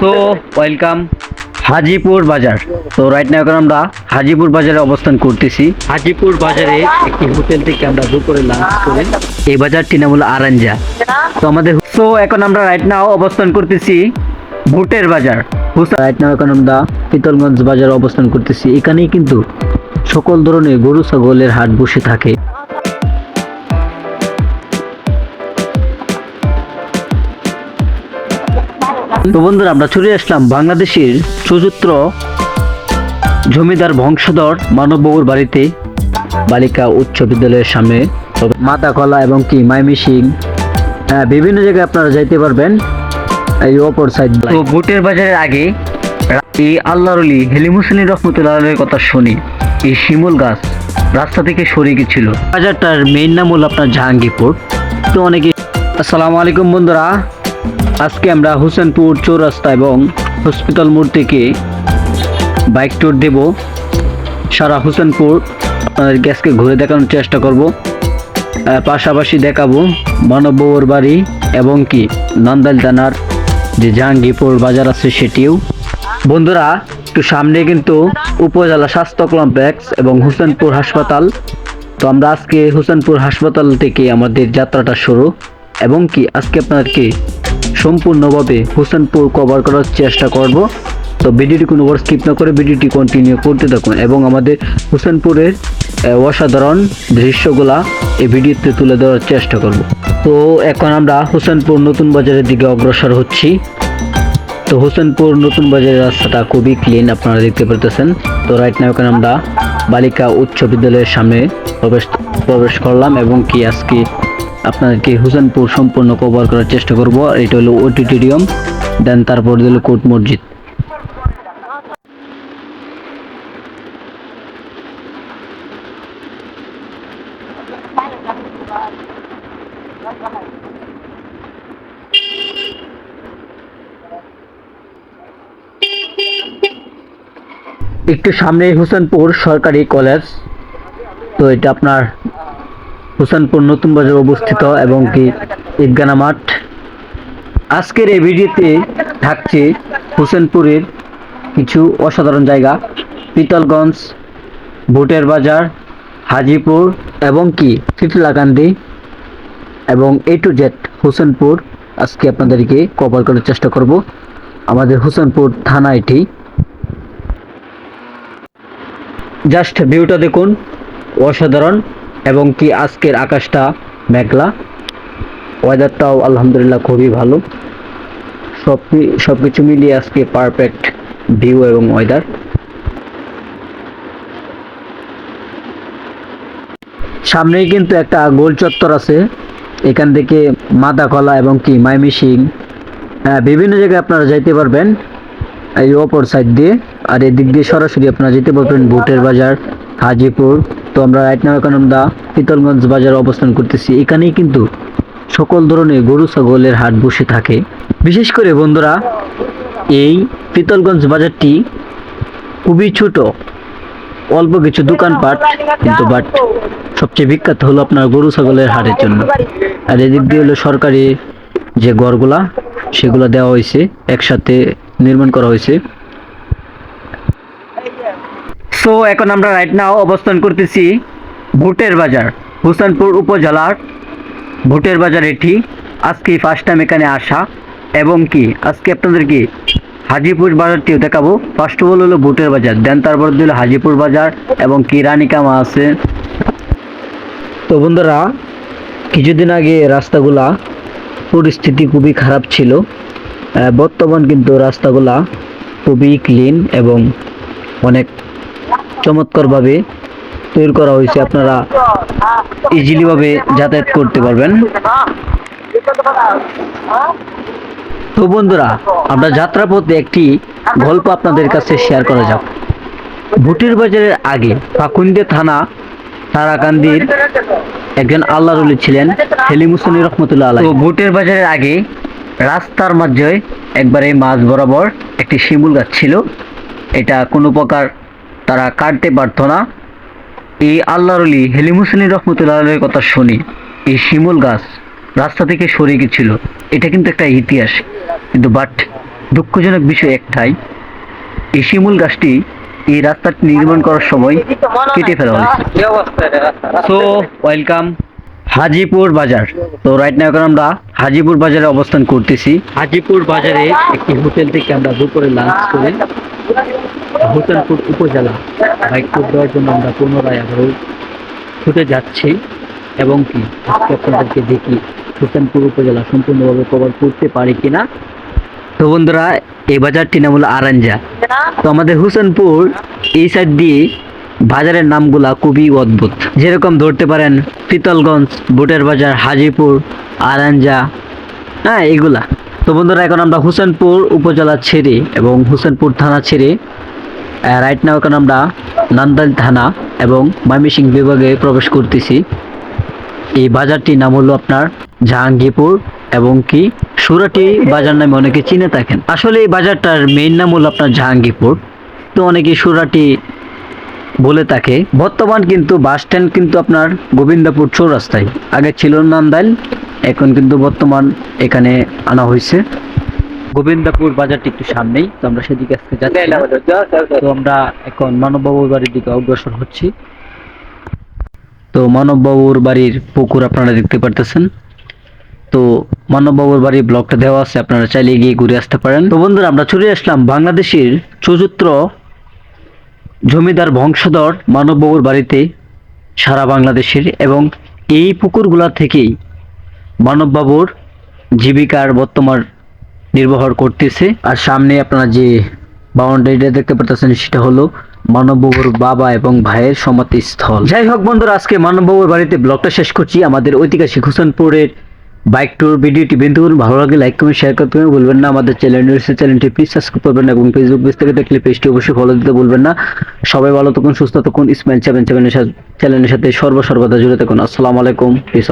So welcome Hajipur বাজার তো right now আমরা হাজিপুর বাজারে অবস্থান করতেছি। হাজিপুর বাজারে একটি হোটেল থেকে আমরা দুপুরে লাঞ্চ করে এই বাজারটি নাম হলো আরাঞ্জা। তো আমাদের সো এখন আমরা রাইট নাও অবস্থান করতেছি ভুটের বাজার। রাইট নাও এখন আমরা পিতলগঞ্জ বাজারে অবস্থান করতেছি। এখানেই কিন্তু সকল ধরনের গরু ছাগলের হাট বসে থাকে। তো বন্ধুরা আমরা চলে আসলাম বাংলাদেশের চতুর্থ জমিদার বংশধর মানববাবুর বাড়িতে বালিকা উচ্চ বিদ্যালয়ের সামনে। মাতা কলা এবং কি মাইমি সিং হ্যাঁ, বিভিন্ন জায়গায় আপনারা যাইতে পারবেন। এই অপর সাইড তো ভোটের বাজারের আগে এই আল্লাহরলি হেলিম হোসেন রহমতুল্লাহের কথা শুনি এই শিমুল গাছ রাস্তা থেকে সরে গেছিল। বাজারটার মেইন নাম হলো আপনার জাহাঙ্গীরপুর। তো অনেকে আসসালামু আলাইকুম বন্ধুরা। আজকে আমরা হোসেনপুর চৌরাস্তা এবং হসপিটাল মোড় থেকে বাইক ট্যুর দেব। সারা হোসেনপুর আজকে ঘুরে দেখানোর চেষ্টা করব। পাশাপাশি দেখাবো মানববৌর বাড়ি এবং কি নন্দাল থানার যে জাহাঙ্গীরপুর বাজার আছে সেটিও। বন্ধুরা, একটু সামনে কিন্তু উপজেলা স্বাস্থ্য কমপ্লেক্স এবং হোসেনপুর হাসপাতাল। তো আমরা আজকে হোসেনপুর হাসপাতাল থেকে আমাদের যাত্রাটা শুরু। এবং কি, আজকে আপনাদেরকে সম্পূর্ণভাবে হোসেনপুর কভার করার চেষ্টা করব। তো ভিডিওটি কোনো ওভার স্কিপ না করে ভিডিওটি কন্টিনিউ করতে থাকুন এবং আমাদের হোসেনপুরের অসাধারণ দৃশ্যগুলা এই ভিডিওতে তুলে ধরার চেষ্টা করব। তো এখন আমরা হোসেনপুর নতুন বাজারের দিকে অগ্রসর হচ্ছি। তো হোসেনপুর নতুন বাজারের রাস্তাটা খুবই ক্লিন আপনারা দেখতে পারতেছেন। তো রাইট নাও এখানে আমরা বালিকা উচ্চ বিদ্যালয়ের সামনে প্রবেশ প্রবেশ করলাম এবং কি আজকে আপনাদেরকে হুসেনপুর সম্পূর্ণ কভার করার চেষ্টা করব। এটা হলো অডিটোরিয়াম দেন তারপর দিল কোট মসজিদ। একটু সামনে হোসেনপুর সরকারি কলেজ, তো এটা আপনার হোসেনপুর নতুন বাজার অবস্থিত এবং কি ঈদগানা মাঠ। আজকের এই ভিডিওতে থাকছে হোসেনপুরের কিছু অসাধারণ জায়গা। পিতলগঞ্জ, ভোটের বাজার, হাজিপুর এবং কি চিটলাকান্দি এবং এ টু জেড হোসেনপুর। আজকে আপনাদেরকে কভার করার চেষ্টা করব। আমাদের হোসেনপুর থানা এটি। জাস্ট ভিউটা দেখুন, অসাধারণ। এবং কি আজকের আকাশটা মেঘলা? ওয়েদারটাও আলহামদুলিল্লাহ খুবই ভালো। সব সব কিছু মিলিয়ে আজকে পারফেক্ট ভিউ এবং ওয়েদার সামনেই কিন্তু একটা গোল চত্বর আছে। এখান থেকে মাদা কলা এবং কি মাইমি সিং হ্যাঁ বিভিন্ন জায়গায় আপনারা যাইতে পারবেন। এই অপর সাইড দিয়ে। আর এদিক দিয়ে সরাসরি আপনারা যেতে পারবেন ভোটের বাজার, হাজিপুর। তো আমরা রাইট নাও এখন আমরা পিতলগঞ্জ বাজারে অবস্থান করতেছি। এখানেই কিন্তু সকল ধরনের গরু, ছাগলের হাট বসে থাকে। বিশেষ করে বন্ধুরা, এই পিতলগঞ্জ বাজারটি খুবই ছোট, অল্প কিছু দোকানপাট, কিন্তু বাট সবচেয়ে বিখ্যাত হলো আপনার গরু, ছাগলের হাটের জন্য। আর এদিক দিয়ে হলো সরকারি যে গড়গুলা সেগুলো দেওয়া হয়েছে, একসাথে নির্মাণ করা হয়েছে। সো এখন আমরা রাইট নাও অবস্থান করতেছি ভোটের বাজার, হোসেনপুর উপজেলার ভোটের বাজার এটি। আজকে ফার্স্ট টাইম এখানে আসা এবং কি? আজকে আপনাদেরকে হাজিপুর বাজারটিও দেখাবো। ফার্স্ট অফ অল হলো ভোটের বাজার দেন তারপর দিল হাজিপুর বাজার এবং কি রানিকামা আছে। তো বন্ধুরা, কিছুদিন আগে রাস্তাগুলা পরিস্থিতি খুবই খারাপ ছিল। বর্তমান কিন্তু রাস্তাগুলা খুবই ক্লিন এবং অনেক চমৎকারভাবে তৈরি করা হয়েছে। আপনারা ইজিলিভাবে যাতায়াত করতে পারবেন। তো বন্ধুরা, আমরা যাত্রাপথে একটি গল্প আপনাদের কাছে শেয়ার করা যাক। ভুটির বাজারের আগে ফাকুন্দে থানা, তারাকান্দির একজন আল্লাহর ওলি ছিলেন হেলিম হোসেন রহমতুল্লাহ আলাই তো ভুটের বাজারের আগে রাস্তার মাঝে একবারে মাঝ বরাবর একটি শিমুল গাছ ছিল। এটা কোনো প্রকার তারা কাটতে পারতো না। এই আল্লাহর অলি হেলিম হোসেন রহমতুল্লাহের কথা শুনি, এই শিমুল গাছ রাস্তা থেকে সরে গেছিল। এটা কিন্তু একটা ইতিহাস। কিন্তু বাট দুঃখজনক বিষয় একটাই, এই শিমুল গাছটি এই রাস্তাটি নির্মাণ করার সময় কেটে ফেলা হয়েছে। সো ওয়েলকাম হাজিপুর বাজার। তো রাইট নাও এখন আমরা হাজিপুর বাজারে অবস্থান করতেছি। হাজিপুর বাজারে একটি হোটেল থেকে আমরা দুপুরে লাঞ্চ করে। হোটেলপুর উপজেলা বাইক ট্যুর দেওয়ার জন্য আমরা পুনরায় আবারও ছুটে যাচ্ছি। এবং কি, আজকে আপনাদেরকে দেখি হোসেনপুর উপজেলা সম্পূর্ণভাবে কভার করতে পারি কিনা। তো বন্ধুরা, এই বাজারটি নাম হলো আরাঞ্জা। তো আমাদের হুসেনপুর এই সাইড দিয়ে বাজারের নামগুলা খুবই অদ্ভুত। যেরকম ধরতে পারেন, পিতলগঞ্জ বুটের বাজার, হাজিপুর, আরাঞ্জা হ্যাঁ এগুলা তো বন্ধুরা, এখন আমরা হুসেনপুর উপজেলা ছেড়ে এবং হুসেনপুর থানা ছেড়ে রাইট নাও এখন আমরা নান্দাইল থানা এবং ময়মনসিং বিভাগে প্রবেশ করতেছি। এই বাজারটির নাম হলো আপনার জাহাঙ্গীরপুর এবং কি সুরাটি বাজার নামে অনেকে চিনে থাকেন। আসলে এই বাজারটার মেইন নাম হলো আপনার জাহাঙ্গীরপুর। তো অনেকে সুরাটি বলে থাকে। বর্তমান কিন্তু বাস স্ট্যান্ড কিন্তু আপনার গোবিন্দপুর চৌরাস্তায়। আগে ছিল নান্দাইল এখন কিন্তু বর্তমান এখানে আনা হয়েছে। গোবিন্দপুর বাজারটি একটু সামনেই তো আমরা সেদিকে আজকে যাচ্ছি। তো আমরা এখন মানববাবুর বাড়ির দিকে অগ্রসর হচ্ছি। তো মানববাবুর বাড়ির পুকুর আপনারা দেখতে পারতেছেন। তো মানববাবুর বাড়ির ব্লগটা দেওয়া আছে আপনারা চাইলে গিয়ে ঘুরে আসতে পারেন। তো বন্ধুরা আমরা চলে আসলাম বাংলাদেশের চতুর্থ জমিদার বংশধর মানববাবুর বাড়িতে সারা বাংলাদেশের এবং এই পুকুরগুলা থেকেই মানববাবুর জীবিকার বর্তমান নির্বাহ করতেছে। আর সামনে আপনারা যে বাউন্ডারিটা দেখতে পাচ্ছেন সেটা হলো মানববাবুর বাবা এবং ভাইয়ের সমাধিস্থল। যাই হোক বন্ধুরা, আজকে মানববাবুর বাড়িতে ব্লগটা শেষ করছি। আমাদের ঐতিহাসিক হোসেনপুরের বাইক ট্যুর ভিডিওটি বিন্দু ভালো লাগলে লাইক কমেন্ট শেয়ার করতে ভুলবেন না। আমাদের চ্যানেল রয়েছে চ্যানেলটি প্লিজ সাবস্ক্রাইব করবেন এবং ফেসবুক পেজ থেকে দেখলে পেজটি অবশ্যই ফলো দিতে ভুলবেন না। সবাই ভালো থাকুন, সুস্থ থাকুন। ইসমাইল সাথে চ্যানেলের সাথে সর্বসর্বদা জুড়ে থাকুন। আসসালামু আলাইকুম পিস